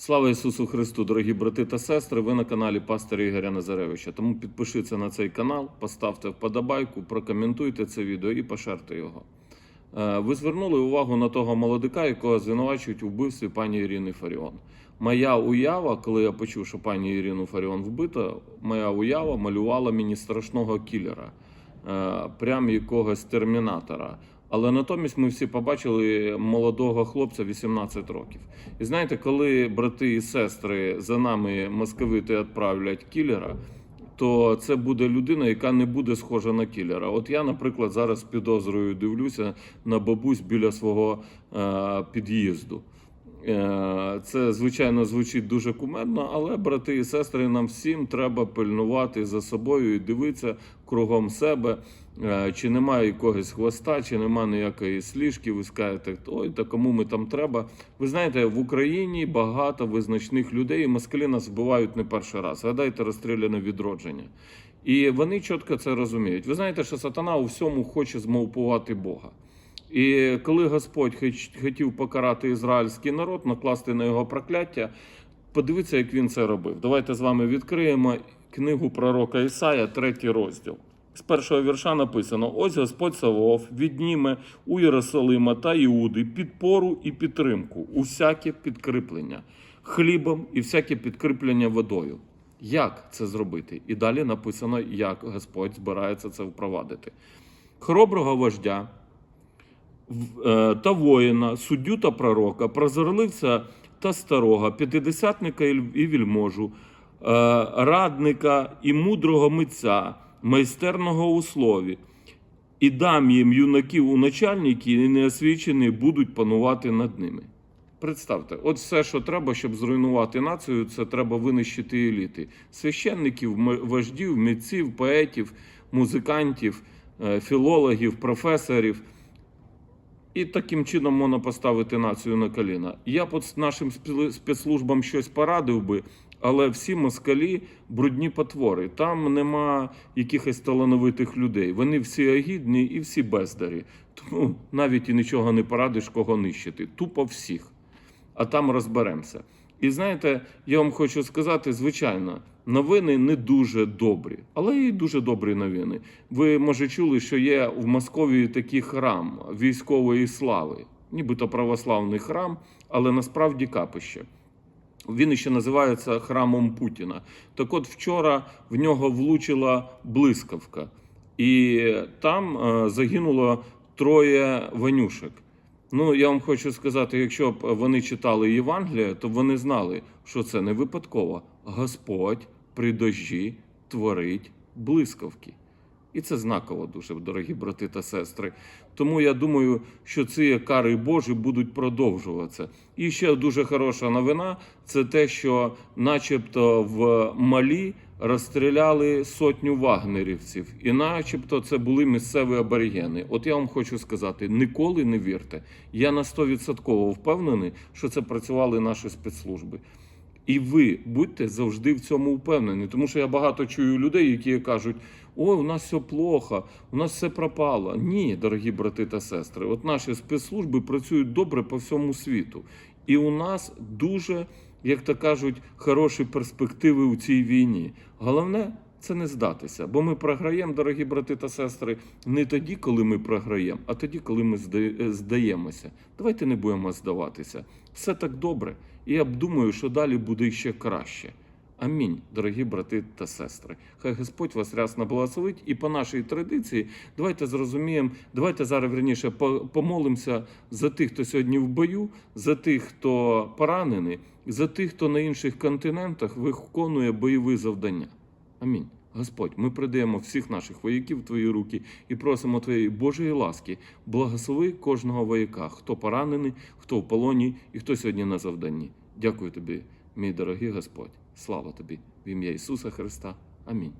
Слава Ісусу Христу, дорогі брати та сестри. Ви на каналі Пастора Ігоря Назаревича. Тому підпишіться на цей канал, поставте вподобайку, прокоментуйте це відео і поширте його. Е, Ви звернули увагу на того молодика, якого звинувачують у вбивстві пані Ірини Фаріон. Моя уява, коли я почув, що пані Ірину Фаріон вбита, моя уява малювала мені страшного кілера, е, прям якогось термінатора. Але натомість ми всі побачили молодого хлопця 18 років. І знаєте, коли брати і сестри за нами московити відправлять кілера, то це буде людина, яка не буде схожа на кілера. От я, наприклад, зараз підозрою дивлюся на бабусь біля свого е, під'їзду. Е, Це, звичайно, звучить дуже кумедно, але брати і сестри, нам всім треба пильнувати за собою і дивитися кругом себе, е, чи немає якогось хвоста, чи немає ніякої сліжки. Ви скажете, ой, та кому ми там треба. Ви знаєте, в Україні багато визначних людей, і москалі нас вбивають не перший раз. Гадайте, розстріляне відродження. І вони чітко це розуміють. Ви знаєте, що сатана у всьому хоче змовпувати Бога. І коли Господь хотів покарати ізраїльський народ, накласти на його прокляття, подивіться, як він це робив. Давайте з вами відкриємо книгу пророка Ісая, третій розділ. З першого вірша написано: Ось Господь Савов відніме у Єрусалима та Іуди підпору і підтримку, усяке підкріплення хлібом і всяке підкріплення водою. Як це зробити? І далі написано, як Господь збирається це впровадити. Хороброго вождя та воїна, суддю та пророка, прозорливця та старого, п'ятидесятника і вільможу, е, радника і мудрого митця, майстерного у слові. І дам їм юнаків у начальники, і неосвічені будуть панувати над ними. Представте, от все, що треба, щоб зруйнувати націю, це треба винищити еліти: священників, вождів, митців, поетів, музикантів, е, філологів, професорів. І таким чином можна поставити націю на коліна. Я б нашим спе- спецслужбам щось порадив би, але всі москалі брудні потвори. Там нема якихось талановитих людей. Вони всі агідні і всі бездарі. Тому навіть і нічого не порадиш, кого нищити. Тупо всіх. А там розберемося. І знаєте, я вам хочу сказати, звичайно, новини не дуже добрі, але і дуже добрі новини. Ви може чули, що є в Московії такий храм військової слави, нібито православний храм, але насправді капище. Він ще називається храмом Путіна. Так от вчора в нього влучила блискавка, і там е, загинуло троє ванюшек. Ну, я вам хочу сказати, якщо б вони читали Євангеліє, то вони знали, що це не випадково. Господь при дощі творить блискавки. І це знаково дуже, дорогі брати та сестри. Тому я думаю, що ці кари Божі будуть продовжуватися. І ще дуже хороша новина це те, що, начебто, в Малі розстріляли сотню вагнерівців, і начебто це були місцеві аборигени. От я вам хочу сказати: ніколи не вірте. Я на 100% впевнений, що це працювали наші спецслужби. І ви будьте завжди в цьому впевнені, тому що я багато чую людей, які кажуть: ой, у нас все плохо, у нас все пропало. Ні, дорогі брати та сестри, от наші спецслужби працюють добре по всьому світу. І у нас дуже, як то кажуть, хороші перспективи у цій війні. Головне це не здатися, бо ми програємо, дорогі брати та сестри, не тоді, коли ми програємо, а тоді, коли ми здаємося. Давайте не будемо здаватися. Все так добре. І я б думаю, що далі буде ще краще. Амінь, дорогі брати та сестри. Хай Господь вас рясно благословить. І по нашій традиції, давайте зрозуміємо, давайте зараз верніше помолимося за тих, хто сьогодні в бою, за тих, хто поранений, за тих, хто на інших континентах виконує бойові завдання. Амінь. Господь, ми придаємо всіх наших вояків в Твої руки і просимо Твоєї Божої ласки. Благослови кожного вояка, хто поранений, хто в полоні і хто сьогодні на завданні. Дякую тобі, мій дорогий Господь. Слава тобі в ім'я Ісуса Христа. Амінь.